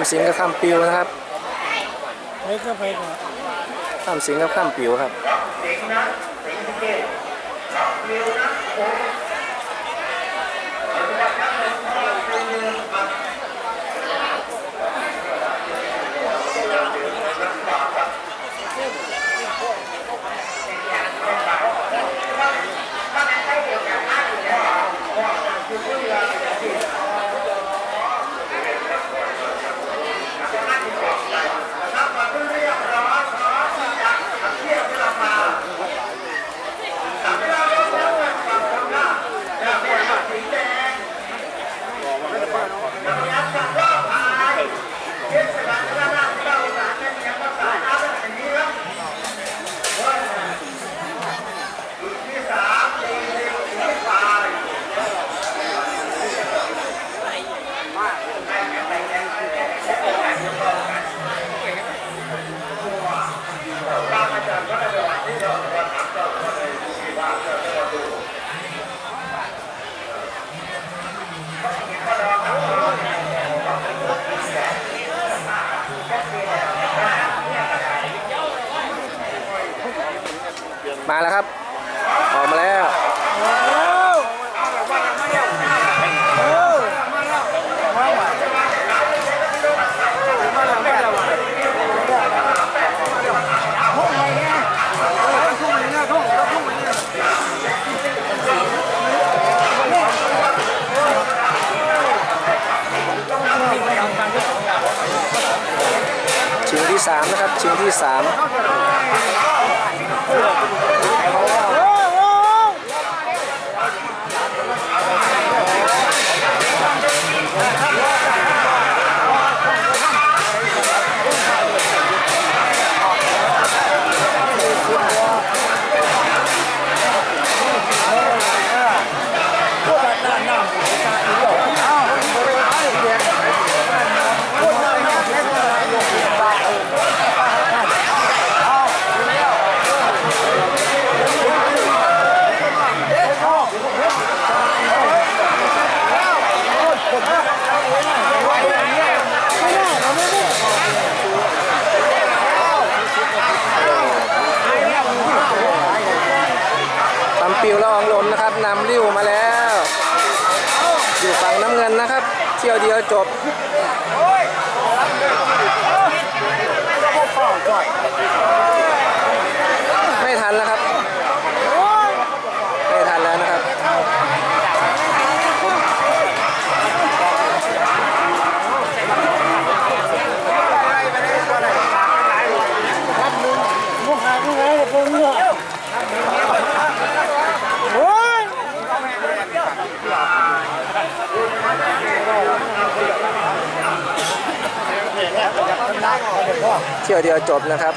คำสิงกับคำปิวนะครับเฮ้ยก็ไปก่อนคำสิงกับคำปิวครับ มาแล้วครับ ออกมาแล้ว ที่ 3 นะครับ ชิงที่ 3 ปิวละอองหลนนะครับนำริ้วมาแล้ว อยู่ฝั่งน้ำเงินนะครับ เที่ยวเดียวจบไม่ทันแล้วครับไม่ทันแล้วนะครับมุกหาที่ไหนเนี้ยโอ้ย เที่ยวเดียวจบนะครับ